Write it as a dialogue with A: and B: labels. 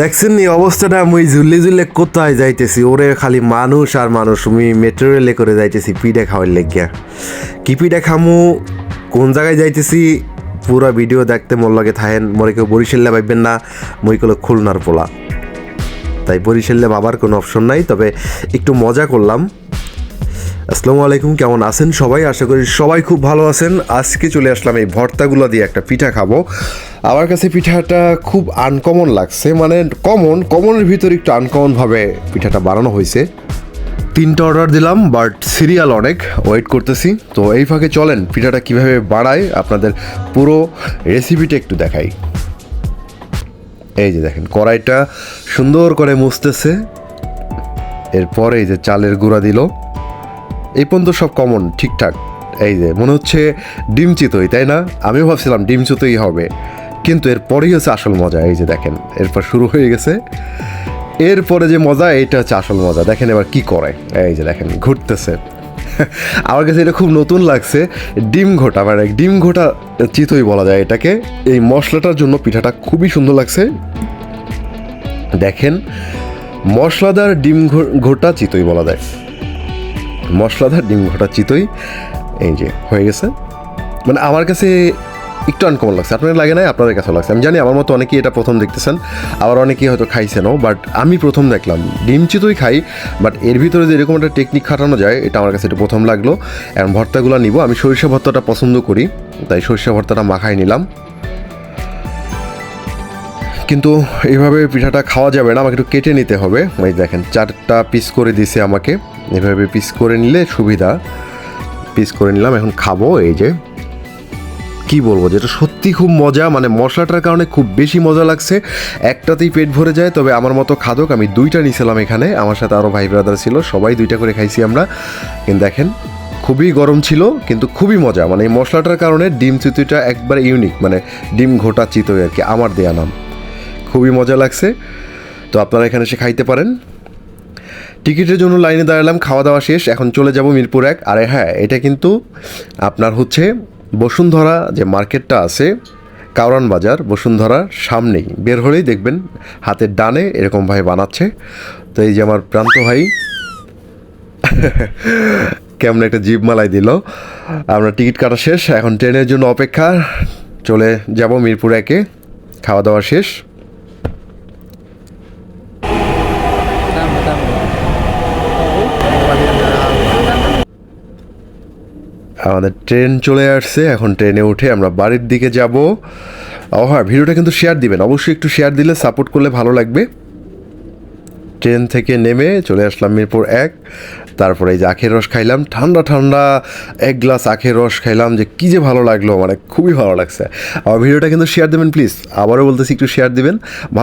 A: দেখছেন নি অবস্থাটা? মুই ঝুললে ঝুললে কোথায় যাইতেছি? ওরে খালি মানুষ আর মানুষ। আমি মেট্রো রেলে করে যাইতেছি পিঠা খাওয়ার লেগিয়া। কি পিঠা খামু কোন জায়গায় যাইতেছি? পুরো ভিডিও দেখতে মোর লাগে থাকেন মরে কেউ বরিশাল্লে ভাববেন না, মই কলো খুলনার পোলা। তাই বরিশাল্লে বাবার কোনো অপশন নাই, তবে একটু মজা করলাম। আসসালামু আলাইকুম, কেমন আছেন সবাই? আশা করি সবাই খুব ভালো আছেন। আজকে চলে আসলাম এই ভর্তাগুলো দিয়ে একটা পিঠা খাব। আমার কাছে পিঠাটা খুব আনকমন লাগছে মানে কমন কমনের ভিতর একটু আনকমনভাবে পিঠাটা বানানো হয়েছে। তিনটা অর্ডার দিলাম বাট সিরিয়াল অনেক ওয়েট করতেছি। তো এই ফাঁকে চলেন, পিঠাটা কীভাবে বাড়ায় আপনাদের পুরো রেসিপিটা একটু দেখাই। এই যে দেখেন, কড়াইটা সুন্দর করে মুছতেছে। এরপরে এই যে চালের গুঁড়া দিল। এই পর্যন্ত সব কমন ঠিকঠাক। এই যে, মনে হচ্ছে ডিম চিতই, তাই না? আমিও ভাবছিলাম ডিম চিতই হবে। কিন্তু এরপরেই হচ্ছে আসল মজা, এই যে দেখেন, এরপর শুরু হয়ে গেছে। এরপরে যে মজা, এটা হচ্ছে আসল মজা। দেখেন এবার কি করে, এই যে দেখেন, ঘুরতেছে। আমার কাছে এটা খুব নতুন লাগছে, ডিম ঘোটা মানে ডিম ঘোটা চিতই বলা যায় এটাকে। এই মশলাটার জন্য পিঠাটা খুবই সুন্দর লাগছে। দেখেন, মশলাদার ডিম ঘোটা চিতই বলা যায়। মশলাদার ডিম ঘটা চিতই, এই যে, হয়ে গেছে। মানে আমার কাছে একটু আনকমন লাগছে। আপনার লাগে না আপনাদের কাছেও লাগছে। আমি জানি আমার মতো অনেকেই এটা প্রথম দেখতেছেন। আবার অনেকেই হয়তো খাইছেনও বাট আমি প্রথম দেখলাম। ডিম চিতই খাই বাট এর ভিতরে যে এরকম একটা টেকনিক খাটানো যায়, এটা আমার কাছে এটা প্রথম লাগল। এখন ভর্তাগুলো নিব। আমি সরিষা ভর্তাটা পছন্দ করি, তাই সরিষা ভর্তাটা মাখাই নিলাম। কিন্তু এইভাবে পিঠাটা খাওয়া যাবে না, আমাকে একটু কেটে নিতে হবে। এই দেখেন, চারটা পিস করে দিছে আমাকে। এভাবে পিস করে নিলে সুবিধা। পিস করে নিলাম, এখন খাব এই যে। কি বলব, যেটা সত্যি খুব মজা মানে মশলাটার কারণে খুব বেশি মজা লাগছে। একটাতেই পেট ভরে যায়, তবে আমার মতো খাদক, আমি দুইটা নিয়েছিলাম এখানে। আমার সাথে আরও ভাই ব্রাদার ছিল, সবাই দুইটা করে খাইছি আমরা। কিন্তু দেখেন, খুবই গরম ছিল, কিন্তু খুবই মজা। মানে এই মশলাটার কারণে ডিম চিতুইটা একবার ইউনিক মানে ডিম ঘোটা চিতই আর কি, আমার দেয়া নাম। খুবই মজা লাগছে। তো আপনারা এখানে এসে খাইতে পারেন। টিকিটের জন্য লাইনে দাঁড়ালাম, খাওয়া দাওয়া শেষ, এখন চলে যাব মিরপুর এক। আরে হ্যাঁ এটা কিন্তু আপনার হচ্ছে বসুন্ধরা যে মার্কেটটা আছে কাউরান বাজার, বসুন্ধরার সামনেই। বের হলেই দেখবেন হাতের ডানে এরকমভাবে বানাচ্ছে। তো এই যে আমার প্রান্ত ভাই, কেমন একটা জিপ মালাই দিল। আমরা টিকিট কাটা শেষ, এখন ট্রেনের জন্য অপেক্ষা। চলে যাব মিরপুর একে, খাওয়া দাওয়া শেষ। আমাদের ট্রেন চলে আসছে, এখন ট্রেনে উঠে আমরা বাড়ির দিকে যাব। ও হ্যাঁ ভিডিওটা কিন্তু শেয়ার দিবেন, অবশ্যই একটু শেয়ার দিলে সাপোর্ট করলে ভালো লাগবে। ট্রেন থেকে নেমে চলে আসলাম মিরপুর এক, তারপরে এই যে আখের রস খাইলাম, ঠান্ডা ঠান্ডা এক গ্লাস আখের রস খাইলাম, যে কী যে ভালো লাগল মানে খুবই ভালো লাগছে। আমার ভিডিওটা কিন্তু শেয়ার দেবেন প্লিজ আবারও বলতেছি একটু শেয়ার দিবেন। ভালো